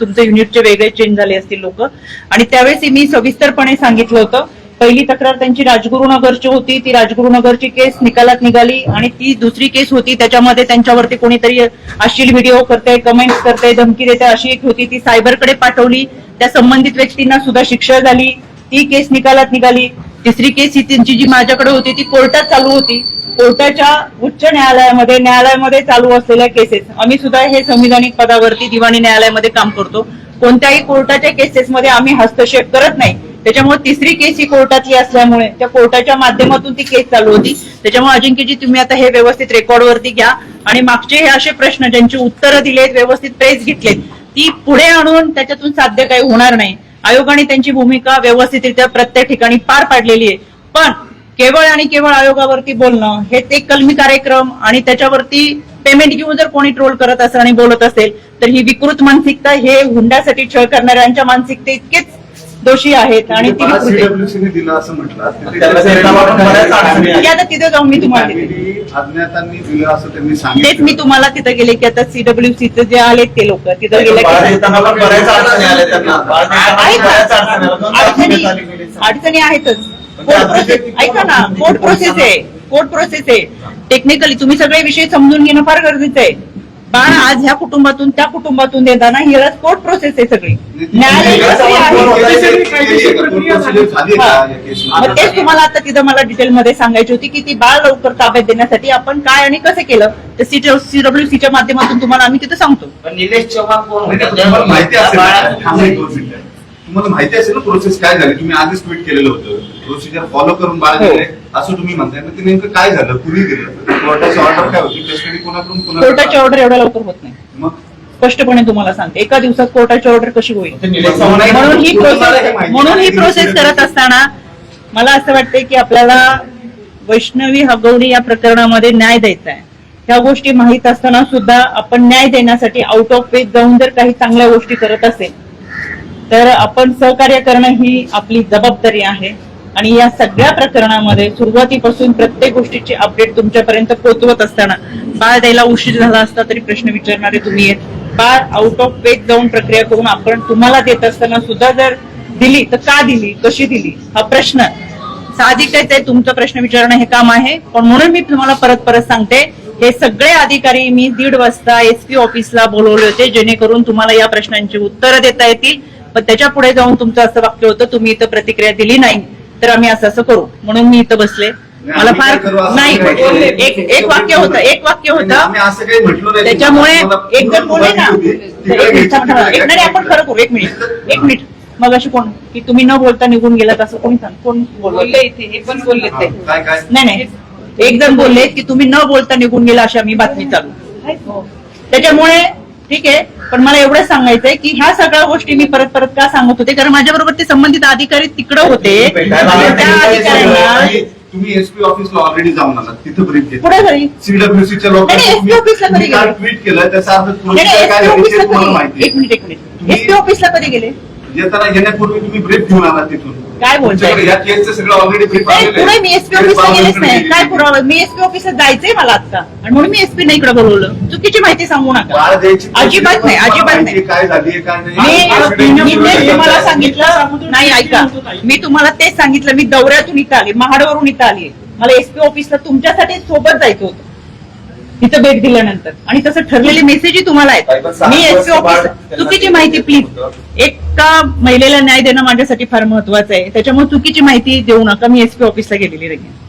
तुमचे युनिटचे वेगळे चेंज झाले असतील लोक. आणि त्यावेळेस मी सविस्तरपणे सांगितलं होतं पहिली तक्रार त्यांची राजगुरुनगरची होती ती राजगुरुनगरची केस निकालात निघाली आणि ती दुसरी केस होती त्याच्यामध्ये त्यांच्यावरती कोणीतरी अश्लील व्हिडिओ करते कमेंट करते धमकी देते अशी एक होती ती सायबरकडे पाठवली. त्या संबंधित व्यक्तींना सुद्धा शिक्षा झाली. ती केस निकालात निघाली. तिसरी केस ही त्यांची जी माझ्याकडे होती ती कोर्टात चालू होती. कोर्टाच्या उच्च न्यायालयामध्ये न्यायालयामध्ये चालू असलेल्या केसेस आम्ही सुद्धा हे संविधानिक पदावरती दिवाणी न्यायालयामध्ये काम करतो. कोणत्याही कोर्टाच्या केसेसमध्ये आम्ही हस्तक्षेप करत नाही. त्याच्यामुळे तिसरी केस ही कोर्टातली असल्यामुळे त्या कोर्टाच्या माध्यमातून ती केस चालू होती. त्याच्यामुळे अजिंक्यजी तुम्ही आता हे व्यवस्थित रेकॉर्डवरती घ्या. आणि मागचे हे असे प्रश्न ज्यांची उत्तरं दिलेत व्यवस्थित प्रेस घेतलेत ती पुढे आणून त्याच्यातून साध्य काही होणार नाही. आयोगाने त्यांची भूमिका व्यवस्थितरित्या प्रत्येक ठिकाणी पार पाडलेली आहे. पण केवळ आणि केवळ आयोगावरती बोलणं हे ते कलमी कार्यक्रम आणि त्याच्यावरती पेमेंट घेऊन जर कोणी ट्रोल करत असेल आणि बोलत असेल तर ही विकृत मानसिकता हे हुंड्यासाठी छळ करणाऱ्यांच्या मानसिकते इतकेच दोषी आहेत आणि ती. सीडब्ल्यूसीने दिलं असं म्हटलं. आता तिथे जाऊन मी तुम्हाला अज्ञातांनी दिलं असं त्यांनी तेच सांगितलं मी तुम्हाला तिथं गेले की आता सीडब्ल्यूसीचे जे आलेत ते लोक तिथं गेले अडचणी आहेतच. ऐका ना कोर्ट प्रोसेस आहे. कोर्ट प्रोसेस आहे. टेक्निकली तुम्ही सगळे विषय समजून घेणं फार गरजेचं आहे. बाळ आज ह्या कुटुंबातून त्या कुटुंबातून देताना ही कोर्ट प्रोसेस आहे सगळी न्यायालय प्रक्रिया आहे. मग तेच तुम्हाला आता तिथं मला डिटेलमध्ये सांगायची होती की ती बाळ लवकर ताब्यात देण्यासाठी आपण काय आणि कसं केलं तर सीडब्ल्यूसीच्या माध्यमातून तुम्हाला आम्ही तिथं सांगतो पण निलेश चव्हाण कोण म्हणजे होते? तुम्हाला माहिती असेल. तुम्हाला माहिती असेल ना प्रोसेस काय झाली तुम्ही आधीच ट्विट केलेलं होतं प्रोसिजर फॉलो करून बाळ हो. दिले असं तुम्ही म्हणताय. मग ते नेमकं काय झालं? कुणी दिलं कोर्टाची ऑर्डर काय होती? कस्टडी कोणाकडून कोर्टाची ऑर्डर एवढ्या लवकर होत नाही. मग? स्पष्टपणे तुम्हाला सांगते. एका दिवसात कोर्टाची ऑर्डर कशी होईल. म्हणून ही हे प्रोसेस म्हणून ही. प्रोसेस करत असताना मला असं वाटतंय की आपल्याला वैष्णवी हगवणी या प्रकरणामध्ये न्याय द्यायचा आहे. ह्या गोष्टी माहीत असताना सुद्धा आपण न्याय देण्यासाठी आउट ऑफ वेज जाऊन जर काही चांगल्या गोष्टी करत असेल तर आपण सहकार्य करणं ही आपली जबाबदारी आहे. आणि या सगळ्या प्रकरणामध्ये सुरुवातीपासून प्रत्येक गोष्टीची अपडेट तुमच्यापर्यंत पोहोचवत असताना बाळ द्यायला उशीर झाला असता तरी प्रश्न विचारणारे तुम्ही आहेत. बाळ आउट ऑफ वेज जाऊन प्रक्रिया करून आपण तुम्हाला देत असताना सुद्धा जर दिली तर का दिली कशी दिली? हा प्रश्न. साहजिकच आहे तुमचा प्रश्न विचारणं हे काम आहे. पण म्हणून मी तुम्हाला परत परत सांगते हे सगळे अधिकारी मी दीड वाजता एसपी ऑफिसला बोलवले होते जेणेकरून तुम्हाला या प्रश्नांची उत्तरं देता येतील. पण त्याच्या पुढे जाऊन तुमचं असं वाक्य होतं तुम्ही इथं प्रतिक्रिया दिली नाही. तर आम्ही असं असं करू. म्हणून मी इथं बसले. मला फार नाही. एक एक वाक्य होतं एक वाक्य होतं. आम्ही असं काही म्हटलं नाही. त्याच्यामुळे एक जण बोलले ना. एक नाही आपण खरं करू. एक मिनिट. एक मिनिट. मग अशी कोण? की तुम्ही न बोलता निघून गेलात असं कोणी सांग कोण बोलले? बोलले इथे हे पण बोलले हा, ते काय काय? नाही नाही. एक जण बोलले की तुम्ही न बोलता निघून गेला अशी आम्ही बातमी चालू. त्याच्यामुळे ठीक आहे पण मला एवढं सांगायचंय की ह्या सगळ्या गोष्टी मी परत परत का सांगत होते? कारण माझ्याबरोबर ते संबंधित अधिकारी तिकडं होते. आणि आले. त्या अधिकाऱ्यांना तुम्ही एसपी ऑफिसला ऑलरेडी जाऊन आलात. तिथं ब्रीफ घेतलं. पुढे घरी? सीडब्ल्यूसीच्या नाही, SP ऑफिसला कधी गेले? ट्विट केलं. त्याचा अर्थ नाही, procedure नाही, काय SP झाली ऑफिसला ते तुम्हाला कधी? माहिती एक मिनिट एक मिनिट. तुम्ही- एसपी ऑफिसला कधी गेले? येताना येण्यापूर्वी तुम्ही ब्रीफ घेऊन आलात तिथून. काय बोलताय? या केसचं सगळं ऑलरेडी ब्रीफ नाही पुढे मी एसपी ऑफिसला गेलेच नाही. काय पुरावा? मी एसपी ऑफिसला जायचंय मला आता. आणि म्हणून मी एसपी नाही इकडे बोलवलं. चुकीची माहिती सांगू नका. अजिबात नाही, अजिबात नाही. माहिती काय झाली काय मी नाही मी तेच तुम्हाला सांगितलं नाही ऐका. मी तुम्हाला तेच सांगितलं. मी दौऱ्यातून इथं आली महाडवरून इथं आली. मला एसपी ऑफिसला तुमच्यासाठी सोबत जायचं होतं. इथं भेट दिल्यानंतर. आणि तसं ठरलेले मेसेजही तुम्हाला आहेत मी एसपी ऑफिस चुकीची माहिती प्लीज एका महिलेला न्याय देणं माझ्यासाठी फार महत्वाचं आहे. त्याच्यामुळे चुकीची माहिती देऊ नका. मी एसपी ऑफिसला गेलेली नाही